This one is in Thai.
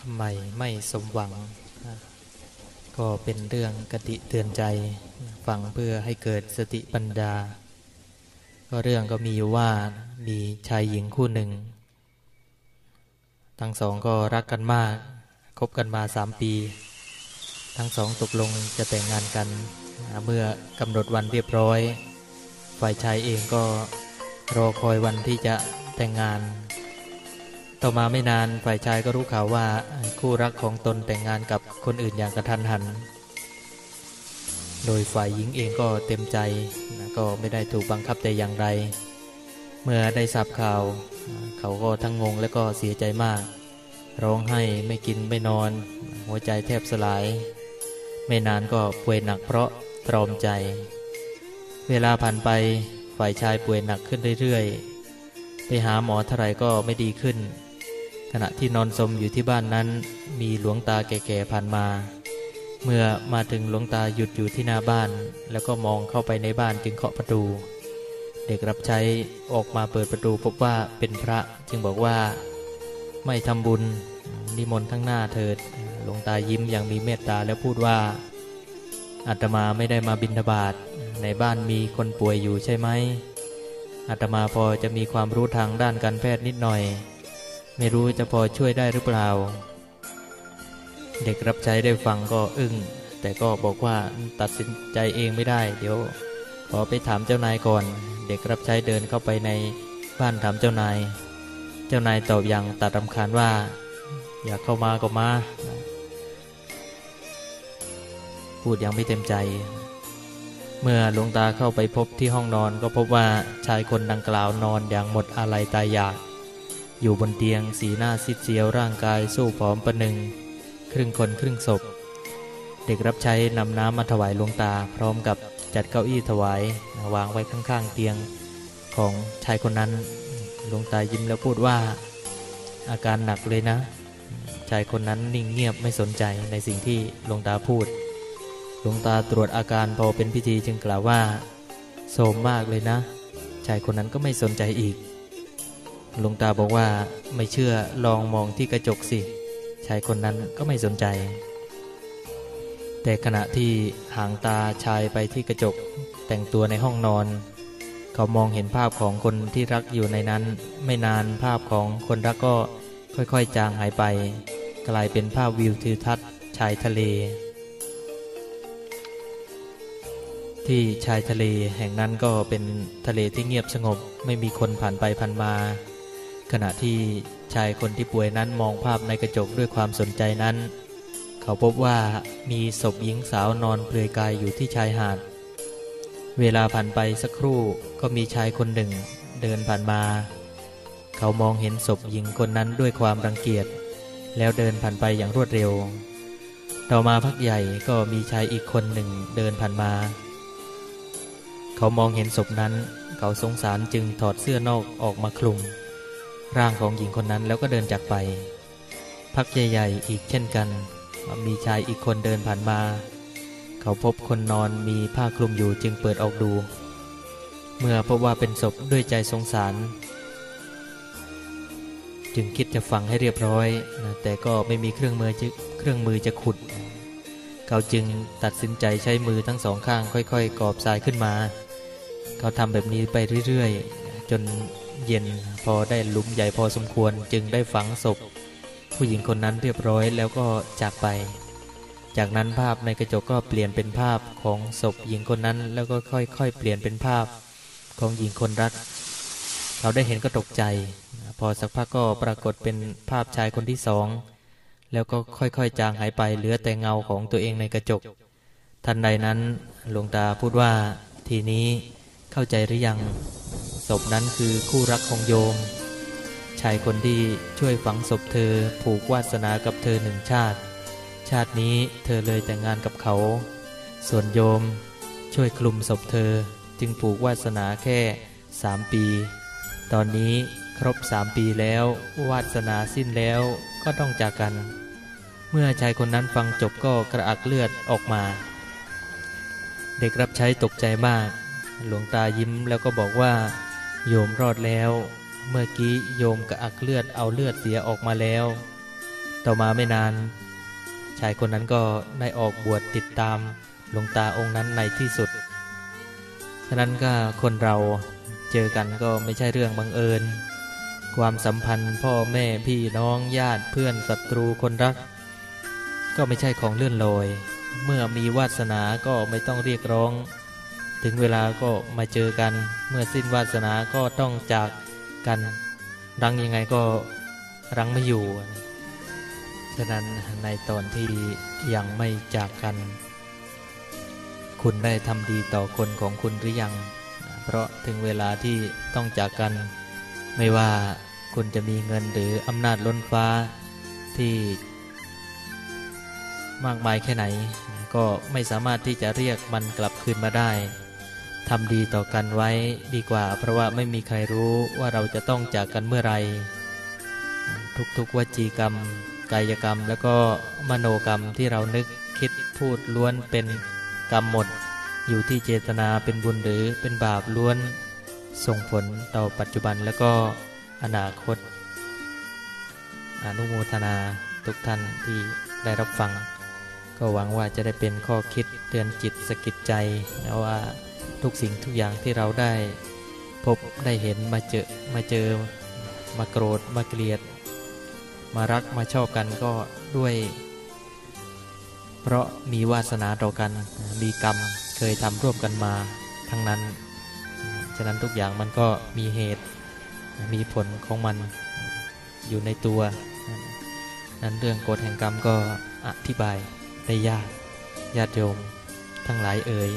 ทำไมไม่สมหวัง ก็เป็นเรื่องกติเตือนใจฟังเพื่อให้เกิดสติปัญญาก็เรื่องก็มีอยู่ว่ามีชายหญิงคู่หนึ่ง ทั้งสองก็รักกันมากคบกันมาสามปี ทั้งสองตกลงจะแต่งงานกัน เมื่อกำหนดวันเรียบร้อย ฝ่ายชายเองก็รอคอยวันที่จะแต่งงาน ต่อมาไม่นานฝ่ายชายก็รู้ข่าวว่าคู่รักของตนแต่งงานกับคนอื่นอย่างกระทันหัน โดยฝ่ายหญิงเองก็เต็มใจนะก็ไม่ได้ถูกบังคับแต่อย่างใดเมื่อได้ทราบข่าว เขาก็ทั้งงงและก็เสียใจมาก ร้องไห้ไม่กินไม่นอน หัวใจแทบสลาย ไม่นานก็ป่วยหนักเพราะตรอมใจ เวลาผ่านไปฝ่ายชายป่วยหนักขึ้นเรื่อยๆไปหาหมอเท่าไรก็ไม่ดีขึ้น ขณะที่นอนสมอยู่ที่บ้านนั้น มีหลวงตาแก่ๆผ่านมา เมื่อมาถึงหลวงตาหยุดอยู่ที่หน้าบ้าน แล้วก็มองเข้าไปในบ้านจึงเคาะประตู เด็กรับใช้ออกมาเปิดประตูพบว่าเป็นพระจึงบอกว่า ไม่ทำบุญนิมนต์ข้งหน้าเถิด หลวงตายิ้มอย่างมีเมตตาแล้วพูดว่าอาตมาไม่ได้มาบิณฑบาตในบ้านมีคนป่วยอยู่ใช่ไหมอาตมาพอจะมีความรู้ทางด้านการแพทย์นิดหน่อย ไม่รู้จะพอช่วยได้หรือเปล่า เด็กรับใช้ได้ฟังก็อึ้ง แต่ก็บอกว่าตัดสินใจเองไม่ได้ เดี๋ยว ขอไปถามเจ้านายก่อน เด็กรับใช้เดินเข้าไปในบ้านถามเจ้านาย เจ้านายตอบอย่างตัดรำคาญว่า อยากเข้ามาก็มา พูดยังไม่เต็มใจ เมื่อหลวงตาเข้าไปพบที่ห้องนอนก็พบว่าชายคนดังกล่าวนอนอย่างหมดอะไรตายอยาก อยู่บนเตียงสีหน้าซิดเซียวร่างกายสู้ผอมประหนึ่ง ครึ่งคนครึ่งศพ เด็กรับใช้นำน้ำมาถวายหลวงตา พร้อมกับจัดเก้าอี้ถวายวางไว้ข้างๆเตียงของชายคนนั้นหลวงตายิ้มแล้วพูดว่า อาการหนักเลยนะ ชายคนนั้นนิ่งเงียบไม่สนใจในสิ่งที่หลวงตาพูดหลวงตาตรวจอาการพอเป็นพิธีจึงกล่าวว่าโสมมากเลยนะ ชายคนนั้นก็ไม่สนใจอีก หลวงตาบอกว่าไม่เชื่อลองมองที่กระจกสิชายคนนั้นก็ไม่สนใจ แต่ขณะที่หางตาชายไปที่กระจกแต่งตัวในห้องนอน เขามองเห็นภาพของคนที่รักอยู่ในนั้น ไม่นานภาพของคนรักก็ค่อยๆจางหายไป กลายเป็นภาพวิวทิวทัศน์ ชายทะเล ที่ชายทะเลแห่งนั้นก็เป็นทะเลที่เงียบสงบไม่มีคนผ่านไปผ่านมา ขณะที่ชายคนที่ป่วยนั้นมองภาพในกระจกด้วยความสนใจนั้น เขาพบว่ามีศพหญิงสาวนอนเปลือยกายอยู่ที่ชายหาด เวลาผ่านไปสักครู่ก็มีชายคนหนึ่งเดินผ่านมา เขามองเห็นศพหญิงคนนั้นด้วยความรังเกียจ แล้วเดินผ่านไปอย่างรวดเร็ว ต่อมาพักใหญ่ก็มีชายอีกคนหนึ่งเดินผ่านมา เขามองเห็นศพนั้น เขาสงสารจึงถอดเสื้อนอกออกมาคลุม ร่างของหญิงคนนั้นแล้วก็เดินจากไป พักใหญ่ๆอีกเช่นกัน มีชายอีกคนเดินผ่านมา เขาพบคนนอนมีผ้าคลุมอยู่จึงเปิดออกดู เมื่อพบว่าเป็นศพด้วยใจสงสาร จึงคิดจะฝังให้เรียบร้อยนะแต่ก็ไม่มีเครื่องมือจะเครื่องมือจะขุด เขาจึงตัดสินใจใช้มือทั้งสองข้างค่อยๆ กอบทรายขึ้นมา เขาทำแบบนี้ไปเรื่อยๆ จน เย็นพอได้หลุมใหญ่พอสมควรจึงได้ฝังศพ ผู้หญิงคนนั้นเรียบร้อยแล้วก็จากไป จากนั้นภาพในกระจกก็เปลี่ยนเป็นภาพของศพหญิงคนนั้นแล้วก็ค่อยๆ เปลี่ยนเป็นภาพของหญิงคนรักเขาได้เห็นก็ตกใจ พอสักพักก็ปรากฏเป็นภาพชายคนที่สองแล้วก็ค่อยๆ จางหายไปเหลือแต่เงาของตัวเองในกระจก ทันใดนั้นหลวงตาพูดว่าทีนี้เข้าใจหรือยัง ศพนั้นคือคู่รักของโยม ชายคนที่ช่วยฝังศพเธอผูกวาสนากับเธอหนึ่งชาติ ชาตินี้เธอเลยแต่งงานกับเขา ส่วนโยมช่วยคลุมศพเธอจึงผูกวาสนาแค่สามปี ตอนนี้ครบสามปีแล้ว วาสนาสิ้นแล้วก็ต้องจากกัน เมื่อชายคนนั้นฟังจบก็กระอักเลือดออกมา เด็กรับใช้ตกใจมาก หลวงตายิ้มแล้วก็บอกว่า โยมรอดแล้ว เมื่อกี้โยมกระอักเลือดเอาเลือดเสียออกมาแล้ว ต่อมาไม่นาน ชายคนนั้นก็ได้ออกบวชติดตามหลวงตาองค์นั้นในที่สุด ฉะนั้นก็คนเราเจอกันก็ไม่ใช่เรื่องบังเอิญ ความสัมพันธ์พ่อแม่พี่น้องญาติเพื่อนศัตรูคนรัก ก็ไม่ใช่ของเลื่อนลอย เมื่อมีวาสนาก็ไม่ต้องเรียกร้อง ถึงเวลาก็มาเจอกัน เมื่อสิ้นวาสนาก็ต้องจากกัน รังยังไงก็รังไม่อยู่ ฉะนั้นในตอนที่ยังไม่จากกัน คุณได้ทำดีต่อคนของคุณหรือยัง เพราะถึงเวลาที่ต้องจากกัน ไม่ว่าคุณจะมีเงินหรืออำนาจล้นฟ้าที่มากมายแค่ไหน ก็ไม่สามารถที่จะเรียกมันกลับคืนมาได้ ทำดีต่อกันไว้ดีกว่า เพราะว่าไม่มีใครรู้ว่าเราจะต้องจากกันเมื่อไรทุกๆวจีกรรม กายกรรม แล้วก็มโนกรรมที่เรานึกคิดพูดล้วนเป็นกรรมหมด อยู่ที่เจตนาเป็นบุญหรือเป็นบาปล้วน ส่งผลต่อปัจจุบันแล้วก็อนาคต อนุโมทนาทุกท่านที่ได้รับฟัง ก็หวังว่าจะได้เป็นข้อคิดเตือนจิตสะกิดใจนะว่า ทุกสิ่งทุกอย่างที่เราได้พบได้เห็นมาเจอมาเจอ มาโกรธมาเกลียด มารักมาชอบกันก็ด้วย เพราะมีวาสนาต่อกันมีกรรมเคยทำร่วมกันมาทั้งนั้น ฉะนั้นทุกอย่างมันก็มีเหตุมีผลของมันอยู่ในตัว นั้นเรื่องกฎแห่งกรรมก็อธิบายได้ยากญาติโยม ทั้งหลายเอ่ย